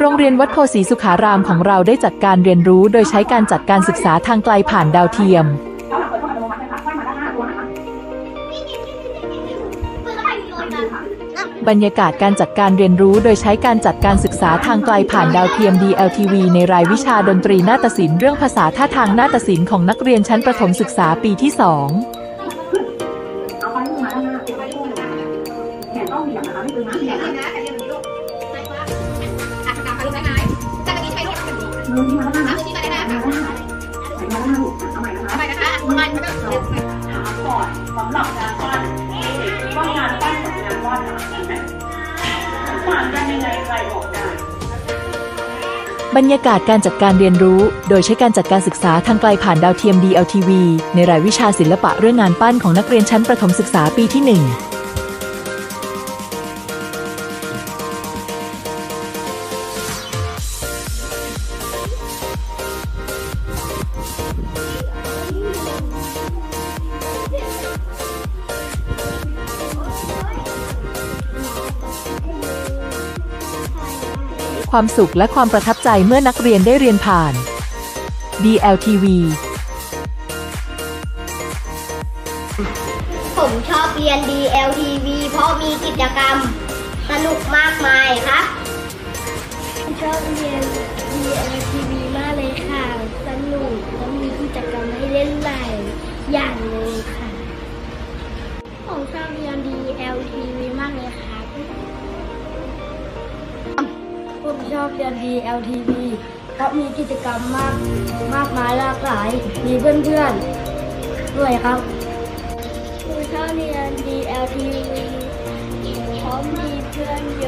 โรงเรียนวัดโพสีสุขารามของเราได้จัดการเรียนรู้ โดยใช้การจัดการศึกษาทางไกลผ่านดาวเทียม บรรยากาศการจัดการเรียนรู้โดยใช้การจัดการศึกษาทางไกลผ่านดาวเทียม DLTV ในรายวิชาดนตรีนาฏศิลป์เรื่องภาษาท่าทางนาฏศิลป์ของนักเรียนชั้นประถมศึกษาปีที่2อาไปมือมาด้านหน้าเอาไปมือมาแขนต้องมีอย่าด้านหน้านะมาด้านหน้าใส่มาด้านหน้าลูกเองนั้นไม่ครบอกไบรรยากาศการจัดการเรียนรู้ โดยใช้การจัดการศึกษาทางไกลผ่านดาวเทียม DLTV ในรายวิชาศิลปะเรื่องงานปั้นของนักเรียนชั้นประถมศึกษาปีที่ 1 ความสุขและความประทับใจเมื่อนักเรียนได้เรียนผ่าน DLTV ผมชอบเรียน DLTV เพราะมีกิจกรรมสนุกมากมายครับชอบเรียน DLTV มากเลยค่ะ สนุกและมีกิจกรรมให้เล่นหลายอย่างเลยค่ะ ผมชอบเรียน DLTV มากเลย ผมชอบเรียน DLTV เพราะมีกิจกรรมมากมากมายหลากหลาย มีเพื่อนๆด้วยครับผมชอบเรียน DLTV เพราะมีเพื่อนเยอะ